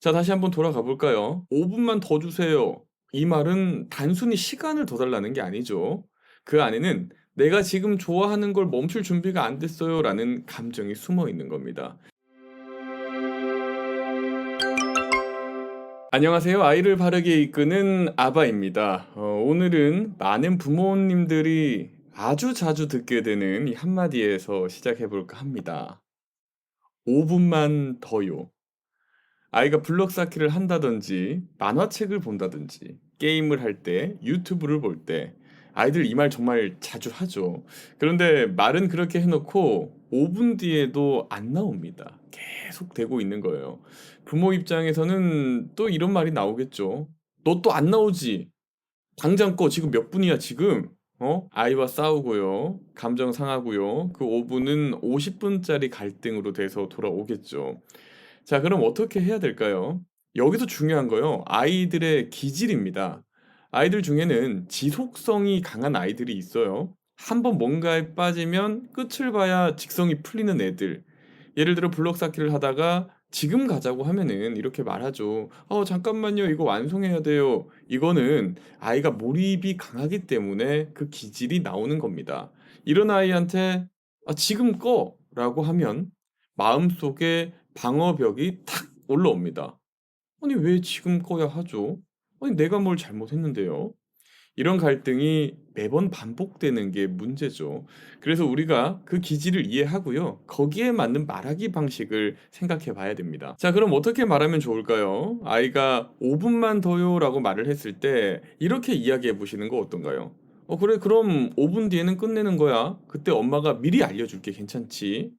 자, 다시 한번 돌아가 볼까요? 5분만 더 주세요. 이 말은 단순히 시간을 더 달라는 게 아니죠. 그 안에는 내가 지금 좋아하는 걸 멈출 준비가 안 됐어요 라는 감정이 숨어 있는 겁니다. 안녕하세요. 아이를 바르게 이끄는 아바입니다. 어, 오늘은 많은 부모님들이 아주 자주 듣게 되는 이 한마디에서 시작해 볼까 합니다. 5분만 더요. 아이가 블록 쌓기를 한다든지 만화책을 본다든지 게임을 할 때 유튜브를 볼 때 아이들 이 말 정말 자주 하죠. 그런데 말은 그렇게 해놓고 5분 뒤에도 안 나옵니다. 계속 되고 있는 거예요. 부모 입장에서는 또 이런 말이 나오겠죠. 너 또 안 나오지? 당장 꺼. 지금 몇 분이야, 지금? 어? 아이와 싸우고요. 감정 상하고요. 그 5분은 50분짜리 갈등으로 돼서 돌아오겠죠. 자, 그럼 어떻게 해야 될까요? 여기서 중요한 거요. 아이들의 기질입니다. 아이들 중에는 지속성이 강한 아이들이 있어요. 한번 뭔가에 빠지면 끝을 봐야 직성이 풀리는 애들. 예를 들어 블록 쌓기를 하다가 지금 가자고 하면은 이렇게 말하죠. 어, 잠깐만요. 이거 완성해야 돼요. 이거는 아이가 몰입이 강하기 때문에 그 기질이 나오는 겁니다. 이런 아이한테 아, 지금 꺼! 라고 하면 마음속에 방어벽이 탁 올라옵니다. 아니, 왜 지금 꺼야 하죠? 아니, 내가 뭘 잘못했는데요? 이런 갈등이 매번 반복되는 게 문제죠. 그래서 우리가 그 기질을 이해하고요. 거기에 맞는 말하기 방식을 생각해 봐야 됩니다. 자, 그럼 어떻게 말하면 좋을까요? 아이가 5분만 더요 라고 말을 했을 때 이렇게 이야기해 보시는 거 어떤가요? 어, 그래, 그럼 5분 뒤에는 끝내는 거야. 그때 엄마가 미리 알려줄게. 괜찮지?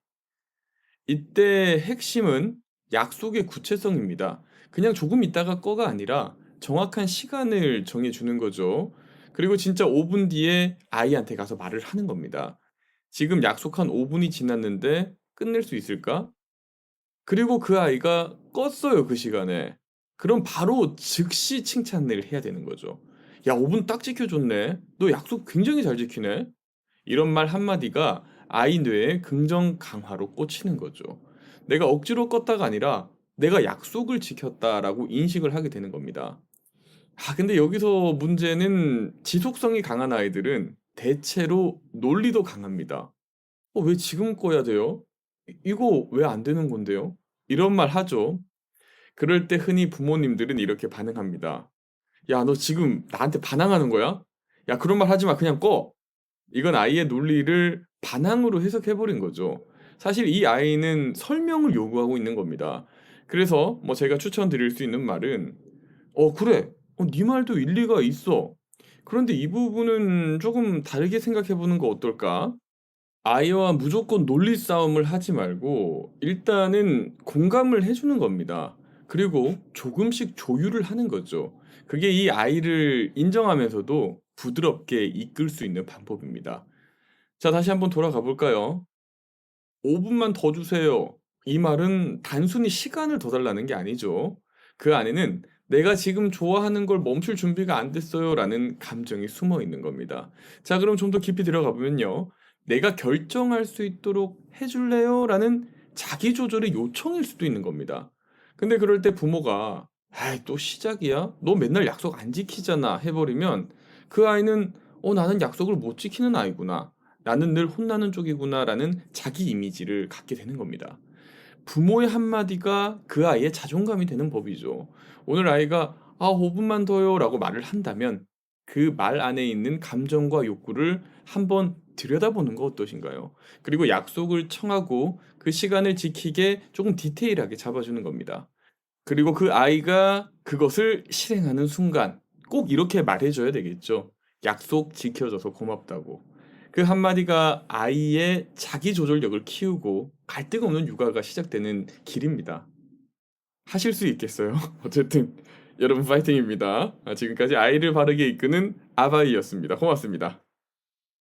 이때 핵심은 약속의 구체성입니다. 그냥 조금 있다가 꺼가 아니라 정확한 시간을 정해주는 거죠. 그리고 진짜 5분 뒤에 아이한테 가서 말을 하는 겁니다. 지금 약속한 5분이 지났는데 끝낼 수 있을까? 그리고 그 아이가 껐어요, 그 시간에. 그럼 바로 즉시 칭찬을 해야 되는 거죠. 야, 5분 딱 지켜줬네. 너 약속 굉장히 잘 지키네. 이런 말 한마디가 아이 뇌의 긍정 강화로 꽂히는 거죠. 내가 억지로 껐다가 아니라 내가 약속을 지켰다라고 인식을 하게 되는 겁니다. 아, 근데 여기서 문제는 지속성이 강한 아이들은 대체로 논리도 강합니다. 어, 왜 지금 꺼야 돼요? 이- 이거 왜 안 되는 건데요? 이런 말 하죠. 그럴 때 흔히 부모님들은 이렇게 반응합니다. 야, 너 지금 나한테 반항하는 거야? 야, 그런 말 하지 마. 그냥 꺼. 이건 아이의 논리를 반항으로 해석해버린 거죠. 사실 이 아이는 설명을 요구하고 있는 겁니다. 그래서 뭐 제가 추천드릴 수 있는 말은 어 그래 어, 네 말도 일리가 있어. 그런데 이 부분은 조금 다르게 생각해보는 거 어떨까? 아이와 무조건 논리 싸움을 하지 말고 일단은 공감을 해주는 겁니다. 그리고 조금씩 조율을 하는 거죠. 그게 이 아이를 인정하면서도 부드럽게 이끌 수 있는 방법입니다. 자, 다시 한번 돌아가 볼까요? 5분만 더 주세요. 이 말은 단순히 시간을 더 달라는 게 아니죠. 그 안에는 내가 지금 좋아하는 걸 멈출 준비가 안 됐어요 라는 감정이 숨어 있는 겁니다. 자, 그럼 좀 더 깊이 들어가 보면요. 내가 결정할 수 있도록 해줄래요? 라는 자기 조절의 요청일 수도 있는 겁니다. 근데 그럴 때 부모가 아이, 또 시작이야? 너 맨날 약속 안 지키잖아. 해버리면 그 아이는 어, 나는 약속을 못 지키는 아이구나. 나는 늘 혼나는 쪽이구나. 라는 자기 이미지를 갖게 되는 겁니다. 부모의 한마디가 그 아이의 자존감이 되는 법이죠. 오늘 아이가 아, 5분만 더요 라고 말을 한다면 그 말 안에 있는 감정과 욕구를 한번 들여다보는 거 어떠신가요? 그리고 약속을 청하고 그 시간을 지키게 조금 디테일하게 잡아주는 겁니다. 그리고 그 아이가 그것을 실행하는 순간 꼭 이렇게 말해줘야 되겠죠. 약속 지켜줘서 고맙다고. 그 한마디가 아이의 자기 조절력을 키우고 갈등 없는 육아가 시작되는 길입니다. 하실 수 있겠어요? 어쨌든 여러분 파이팅입니다. 아, 지금까지 아이를 바르게 이끄는 아바이였습니다. 고맙습니다.